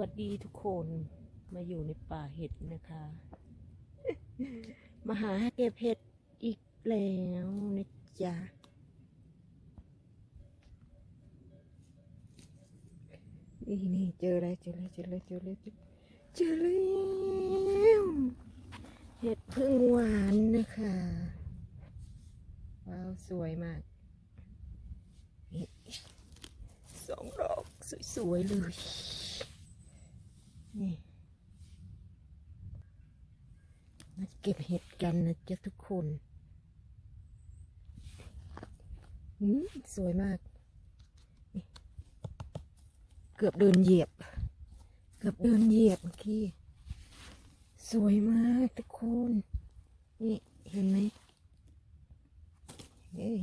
วัสดีทุกคนมาอยู่ในป่าเห็ดนะคะ มาหาเก็บเห็ดอีกแล้วนะจ๊ะนี่นี่เจอแล้วเจอแล้วเจอแล้วเจอแล้วเจอแล้วเห็ดพึ่งหวานนะคะว้าวสวยมากสองดอกสวยๆเลย นี่มาเก็บเห็ดกันนะจ๊ะทุกคนอืมสวยมาก เกือบเดินเหยียบ เกือบเดินเหยียบเมื่อกี้ สวยมากทุกคน นี่เห็นไหมเอ้ย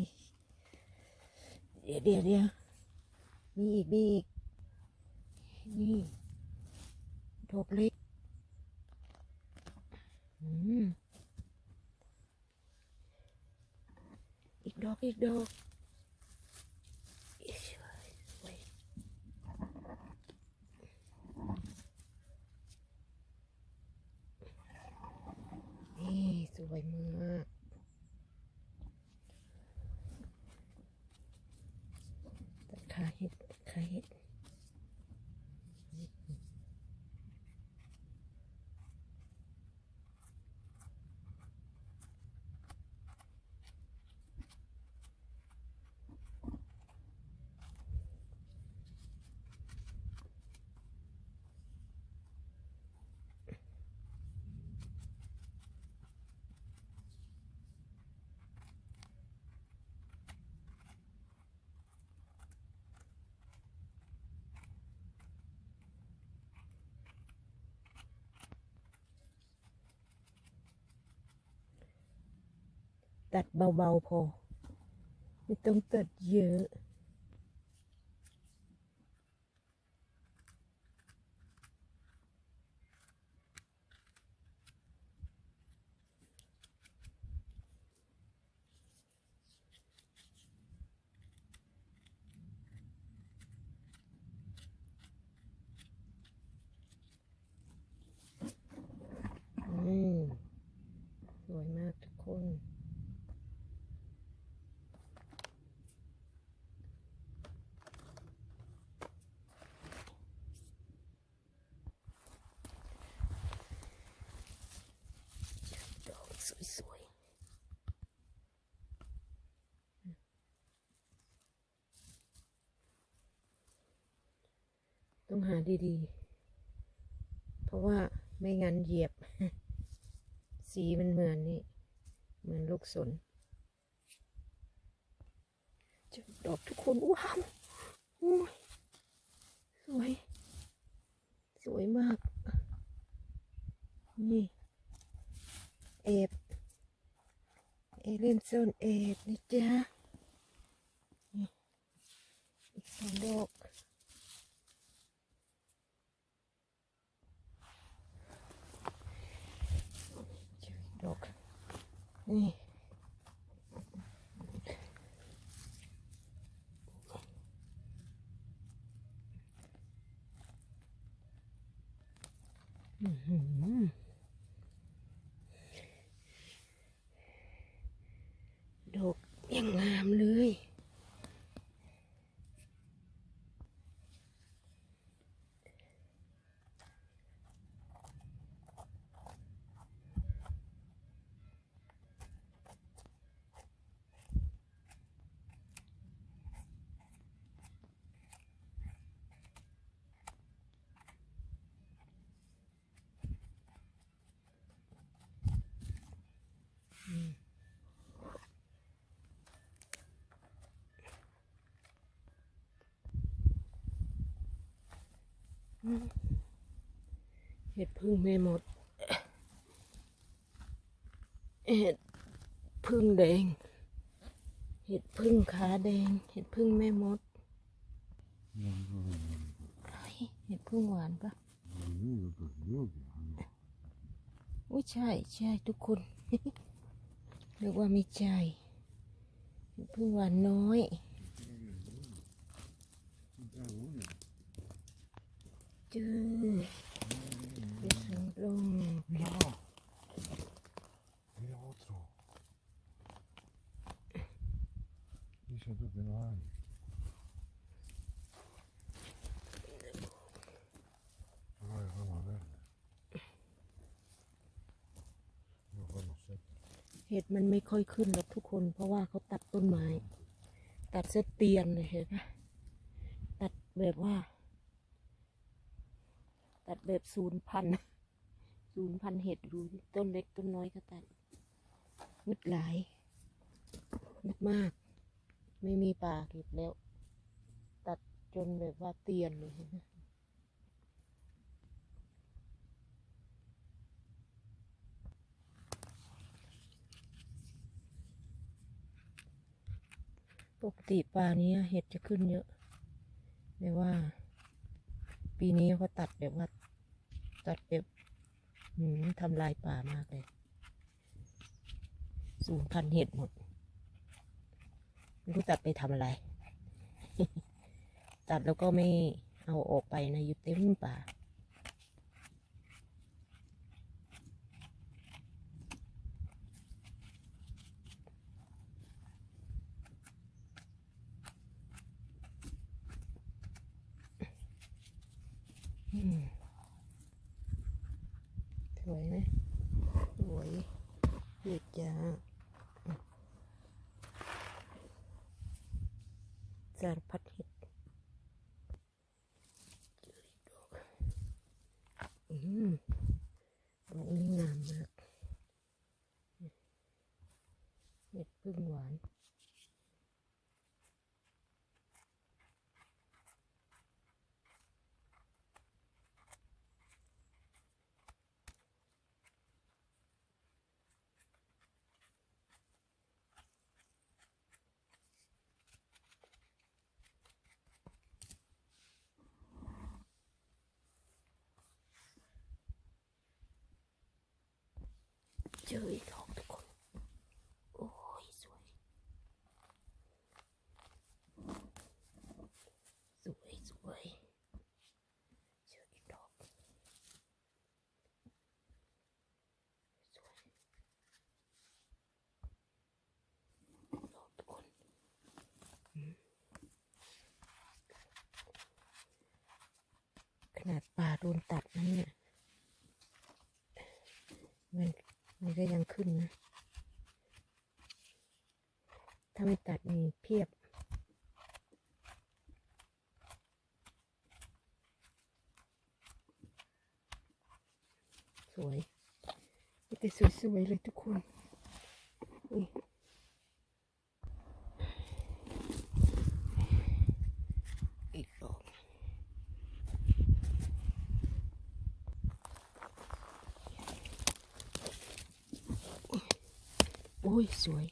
เดี๋ยเดี๋ยวเดี๋ยวมีอีกมีอีกนี่ ดอกเล็กอืมอีกดอกอีกดอกอีกสวยสวยนี่สวยมากตัดขาเห็ดตัดขาเห็ด ตัดเบาๆพอ ไม่ต้องตัดเยอะ อืม สวยมากทุกคน ดอกสวยๆ ต้องหาดีๆ เพราะว่าไม่งั้นเหยียบ สีมันเหมือนนี่ เหมือนลูกสนเจอดอกทุกคนว้าวสวย สวยมาก นี่ เอบเอเลนโซนเอบนะจ๊ะอีกสองดอกเจออีก ดอกนี่อื้อหือ ดอกยังงามเลย เห็ดพึ่งไม่หมด เห็ดพึ่งแดง เห็ดพึ่งขาแดง เห็ดพึ่งแม่มดเฮ้ยเห็ดพึ่งหวานปะอุ้ยใช่ใช่ทุกคนเรียกว่าไม่ใช่เห็ดพึ่งหวานน้อย จเจอเห็ดนางรม Mira. Mira otro. Dice tú que no hay. Ay, vamos a ver. No conocer. เห็ดมันไม่ค่อยขึ้นหรอกทุกคน เพราะว่าเขาตัดต้นไม้ ตัดเส้นเตียนเลยเห็นปะตัดแบบว่า ตัดแบบศูนย์พันศูนย์พันเห็ดดูต้นเล็กต้นน้อยก็ตัดมืดหลายมืดมาก ไม่มีป่าเก็บแล้ว ตัดจนแบบว่าเตียนเลยนไหมปกติป่านี้เห็ดจะขึ้นเยอะ แต่ว่า ปีนี้เขาตัดแบบว่า ตัดแบบหืมทำลายป่ามากเลย สูงพันเห็ดหมดไม่รู้ตัดไปทำอะไร ตัดแล้วก็ไม่เอาออกไปนะอยู่เต็มป่า สวยไหมสวยเห็ดจ้าสารพัดเห็ดจิ้ดอกอืมดอกนี้งามมากเห็ดพึ่งหวาน จออีกดอกทุกคน โอ้ยสวย สวยสวยเจออีกดอกสวยดอกทุกคนขนาดป่าโดนตัดนะเนี่ยมัน นก็ยังขึ้นนะ ถ้าไม่ตัดนี่เพียบ สวยมีแต่สวยๆเลยทุกคน นี่้ยสวย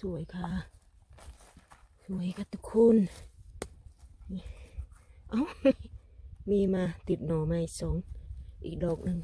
สวยค่ะ สวยค่ะทุกคนเอา้ามีมาติดหน่อไม้สองอีกดอกหนึ่ง